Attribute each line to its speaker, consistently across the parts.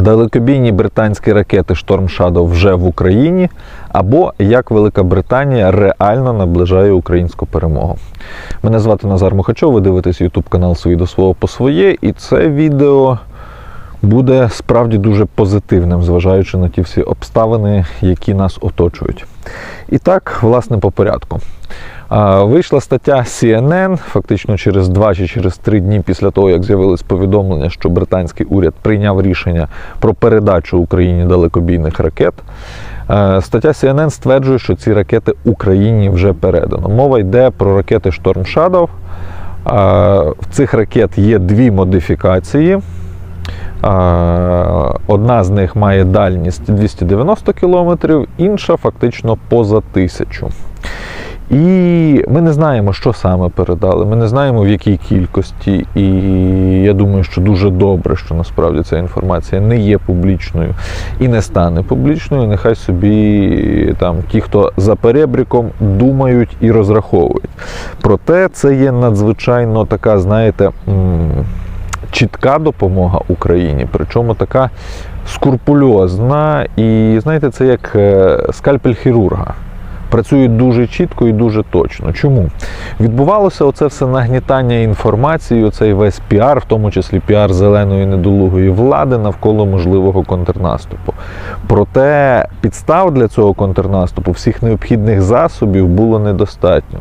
Speaker 1: Далекобійні британські ракети Storm Shadow вже в Україні, або як Велика Британія реально наближає українську перемогу. Мене звати Назар Мухачов, ви дивитесь YouTube канал «Свій до свого по своє, і це відео буде справді дуже позитивним, зважаючи на ті всі обставини, які нас оточують. І так, власне, по порядку. Вийшла стаття CNN фактично через два чи через три дні після того, як з'явилось повідомлення, що британський уряд прийняв рішення про передачу Україні далекобійних ракет. Е, Стаття CNN стверджує, що ці ракети Україні вже передано. Мова йде про ракети Storm Shadow. Е, В цих ракет є дві модифікації. Е, Одна з них має дальність 290 км, інша фактично поза тисячу. І ми не знаємо, що саме передали. Ми не знаємо в якій кількості. І я думаю, що дуже добре, що насправді ця інформація не є публічною і не стане публічною. Нехай собі там ті, хто за перебріком, думають і розраховують. Проте це є надзвичайно така, знаєте. Чітка допомога Україні, причому така скрупульозна, і знаєте, це як е, скальпель хірурга працюють дуже чітко і дуже точно. Чому? Відбувалося оце все нагнітання інформації, оцей весь піар, в тому числі піар зеленої недолугої влади навколо можливого контрнаступу. Проте підстав для цього контрнаступу, всіх необхідних засобів було недостатньо.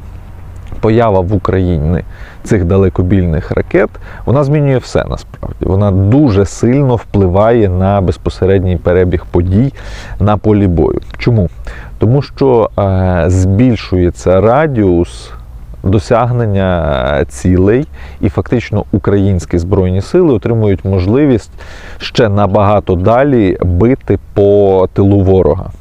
Speaker 1: Поява в Україні цих далекобільних ракет вона змінює все насправді. Вона дуже сильно впливає на безпосередній перебіг подій на полі бою. Чому? Тому що е, збільшується радіус досягнення цілей, і фактично українські збройні сили отримують можливість ще набагато далі бити по тилу ворога.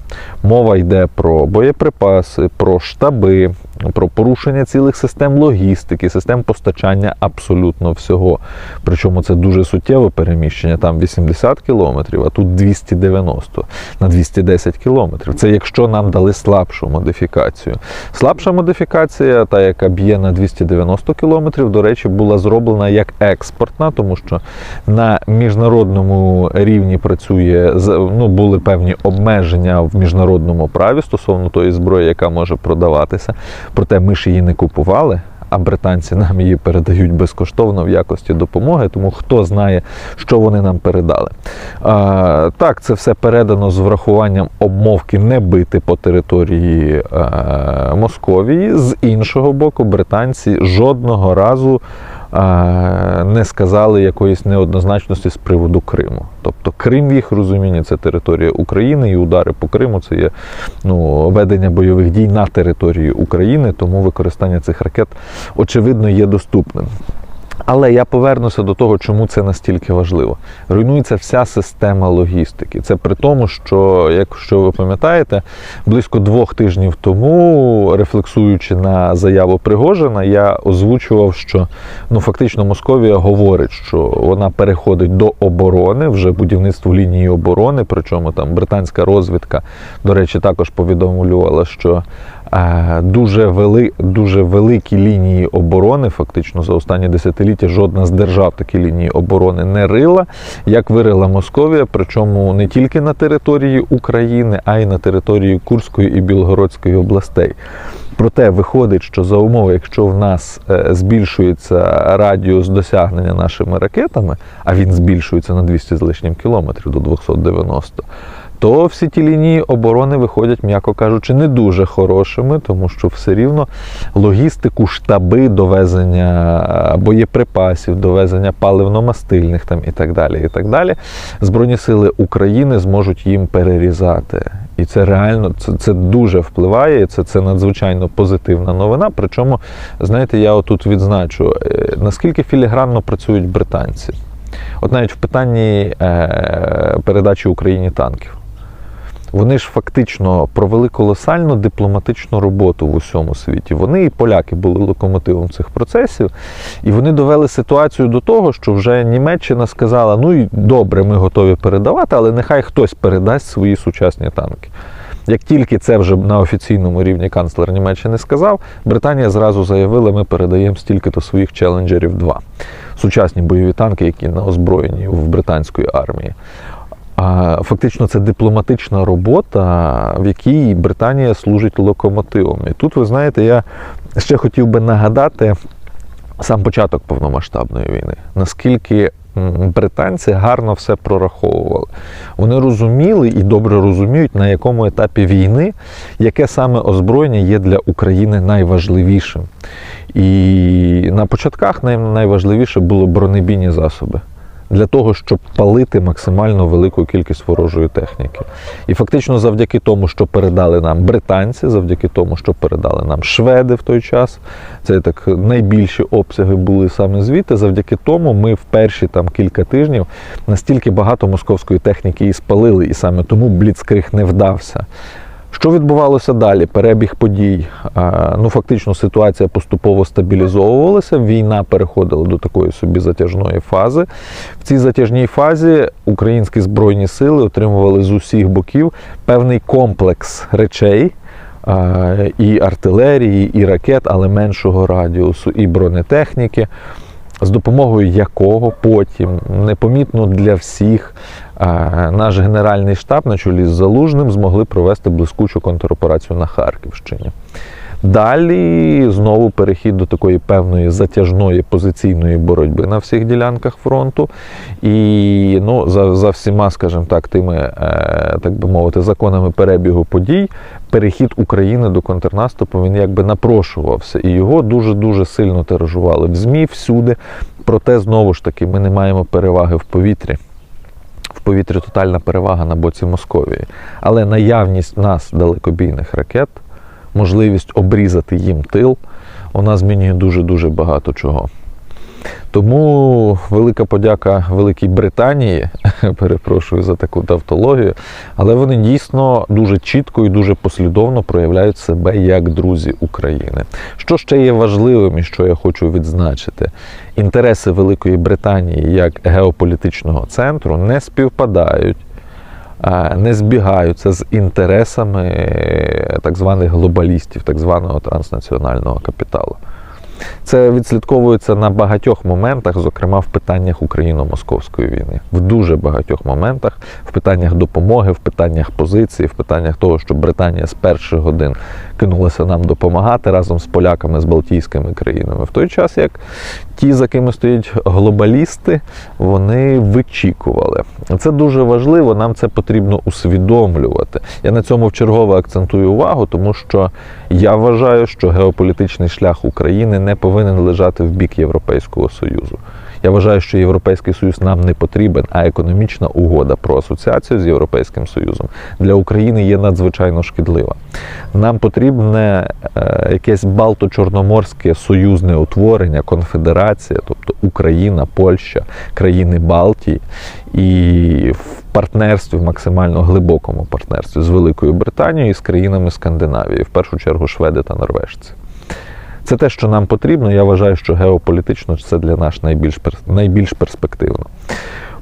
Speaker 1: Мова йде про боєприпаси, про штаби, про порушення цілих систем логістики, систем постачання абсолютно всього. Причому це дуже суттєве переміщення. Там 80 кілометрів, а тут 290 на 210 кілометрів. Це якщо нам дали слабшу модифікацію. Слабша модифікація, та яка б'є на 290 кілометрів, до речі, була зроблена як експортна, тому що на міжнародному рівні працює ну, були певні обмеження в міжнародному праві стосовно тої зброї, яка може продаватися. Проте ми ж її не купували. А британці нам її передають безкоштовно в якості допомоги, тому хто знає, що вони нам передали. А, Так, це все передано з врахуванням обмовки не бити по території а, Московії. З іншого боку, британці жодного разу не сказали якоїсь неоднозначності з приводу Криму. Тобто Крим в їх розумінні це територія України, і удари по Криму це є ну, ведення бойових дій на території України, тому використання цих ракет очевидно є доступним. Але я повернуся до того, чому це настільки важливо. Руйнується вся система логістики. Це при тому, що, якщо ви пам'ятаєте, близько двох тижнів тому, рефлексуючи на заяву Пригожина, я озвучував, що ну фактично Московія говорить, що вона переходить до оборони, вже будівництво лінії оборони. Причому там британська розвідка, до речі, також повідомлювала, що Дуже вели, дуже великі лінії оборони, фактично за останні десятиліття жодна з держав такі лінії оборони не рила, як вирила Московія, причому не тільки на території України, а й на території Курської і Білгородської областей. Проте виходить, що за умови, якщо в нас е, збільшується радіус досягнення нашими ракетами, а він збільшується на 200 з лишнім кілометрів до 290 то всі ті лінії оборони виходять, м'яко кажучи, не дуже хорошими, тому що все рівно логістику, штаби довезення боєприпасів, довезення паливно-мастильних там і так далі. і так далі, Збройні сили України зможуть їм перерізати. І це реально це це дуже впливає, і це це надзвичайно позитивна новина. Причому, знаєте, я отут відзначу, е, наскільки філігранно працюють британці. От навіть в питанні е, передачі Україні танків. Вони ж фактично провели колосальну дипломатичну роботу в усьому світі. Вони і поляки були локомотивом цих процесів, і вони довели ситуацію до того, що вже Німеччина сказала: ну і добре, ми готові передавати, але нехай хтось передасть свої сучасні танки. Як тільки це вже на офіційному рівні канцлер Німеччини сказав, Британія зразу заявила, ми передаємо стільки-то своїх челенджерів 2 сучасні бойові танки, які на озброєні в британської армії. Фактично, це дипломатична робота, в якій Британія служить локомотивом. І тут, ви знаєте, я ще хотів би нагадати сам початок повномасштабної війни, наскільки британці гарно все прораховували. Вони розуміли і добре розуміють, на якому етапі війни, яке саме озброєння є для України найважливішим. І на початках найважливіше було бронебійні засоби. Для того, щоб палити максимально велику кількість ворожої техніки. І фактично завдяки тому, що передали нам британці, завдяки тому, що передали нам шведи в той час, це так найбільші обсяги були саме звідти. Завдяки тому ми в перші там кілька тижнів настільки багато московської техніки і спалили, і саме тому бліцкриг не вдався. Що відбувалося далі? Перебіг подій. Ну, фактично, ситуація поступово стабілізовувалася. Війна переходила до такої собі затяжної фази. В цій затяжній фазі українські збройні сили отримували з усіх боків певний комплекс речей. І артилерії, і ракет, але меншого радіусу, і бронетехніки, з допомогою якого потім непомітно для всіх наш генеральний штаб на чолі з Залужним змогли провести блискучу контроперацію на Харківщині. Далі знову перехід до такої певної затяжної позиційної боротьби на всіх ділянках фронту. І ну, за, за всіма, скажімо так, тими, е, так би мовити, законами перебігу подій, перехід України до контрнаступу він якби напрошувався. І його дуже-дуже сильно тиражували в ЗМІ всюди. Проте, знову ж таки, ми не маємо переваги в повітрі. В повітрі тотальна перевага на боці Московії. Але наявність нас далекобійних ракет, можливість обрізати їм тил, вона змінює дуже-дуже багато чого. Тому велика подяка Великій Британії, перепрошую за таку тавтологію, але вони дійсно дуже чітко і дуже послідовно проявляють себе як друзі України. Що ще є важливим і що я хочу відзначити? Інтереси Великої Британії як геополітичного центру не співпадають. Не збігаються з інтересами е, так званих глобалістів, так званого транснаціонального капіталу. Це відслідковується на багатьох моментах, зокрема в питаннях україно-московської війни, в дуже багатьох моментах, в питаннях допомоги, в питаннях позиції, в питаннях того, що Британія з перших годин кинулася нам допомагати разом з поляками, з Балтійськими країнами. В той час як ті, за кими стоять глобалісти, вони вичікували. Це дуже важливо, нам це потрібно усвідомлювати. Я на цьому вчергове акцентую увагу, тому що я вважаю, що геополітичний шлях України не повинен лежати в бік Європейського Союзу. Я вважаю, що Європейський Союз нам не потрібен, а економічна угода про асоціацію з Європейським Союзом для України є надзвичайно шкідлива. Нам потрібне е, якесь балто-чорноморське союзне утворення, конфедерація, тобто Україна, Польща, країни Балтії, і в партнерстві, в максимально глибокому партнерстві з Великою Британією і з країнами Скандинавії, в першу чергу шведи та норвежці. Це те, що нам потрібно. Я вважаю, що геополітично це для нас найбільш, найбільш перспективно.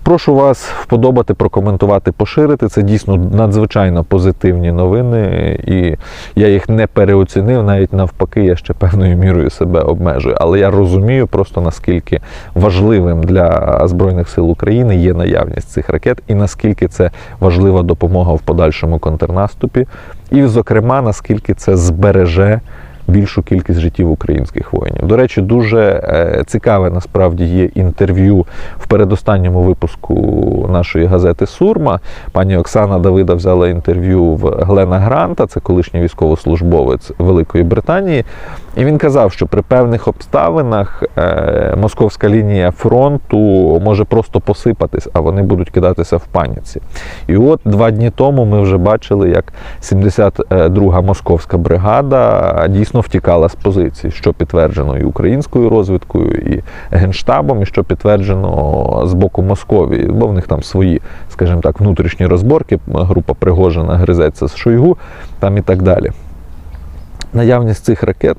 Speaker 1: Прошу вас вподобати, прокоментувати, поширити. Це дійсно надзвичайно позитивні новини, і я їх не переоцінив, навіть навпаки, я ще певною мірою себе обмежую. Але я розумію просто наскільки важливим для Збройних сил України є наявність цих ракет, і наскільки це важлива допомога в подальшому контрнаступі, і, зокрема, наскільки це збереже більшу кількість життів українських воїнів. До речі, дуже е, цікаве насправді є інтерв'ю в передостанньому випуску нашої газети Сурма. Пані Оксана Давида взяла інтерв'ю в Глена Гранта, це колишній військовослужбовець Великої Британії. І він казав, що при певних обставинах е, московська лінія фронту може просто посипатись, а вони будуть кидатися в паніці. І от два дні тому ми вже бачили, як 72-га московська бригада дійсно втікала з позицій, що підтверджено і українською розвідкою, і генштабом, і що підтверджено з боку Московії, бо в них там свої, скажімо так, внутрішні розборки. Група Пригожина гризеться з Шойгу, там і так далі. Наявність цих ракет,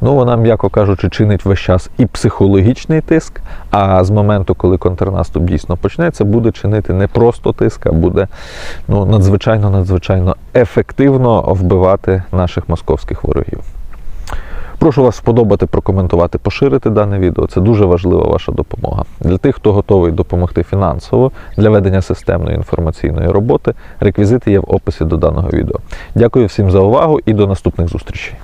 Speaker 1: ну вона, м'яко кажучи, чинить весь час і психологічний тиск. А з моменту, коли контрнаступ дійсно почнеться, буде чинити не просто тиск, а буде ну, надзвичайно надзвичайно ефективно вбивати наших московських ворогів. Прошу вас сподобати, прокоментувати, поширити дане відео. Це дуже важлива ваша допомога. Для тих, хто готовий допомогти фінансово для ведення системної інформаційної роботи, реквізити є в описі до даного відео. Дякую всім за увагу і до наступних зустрічей.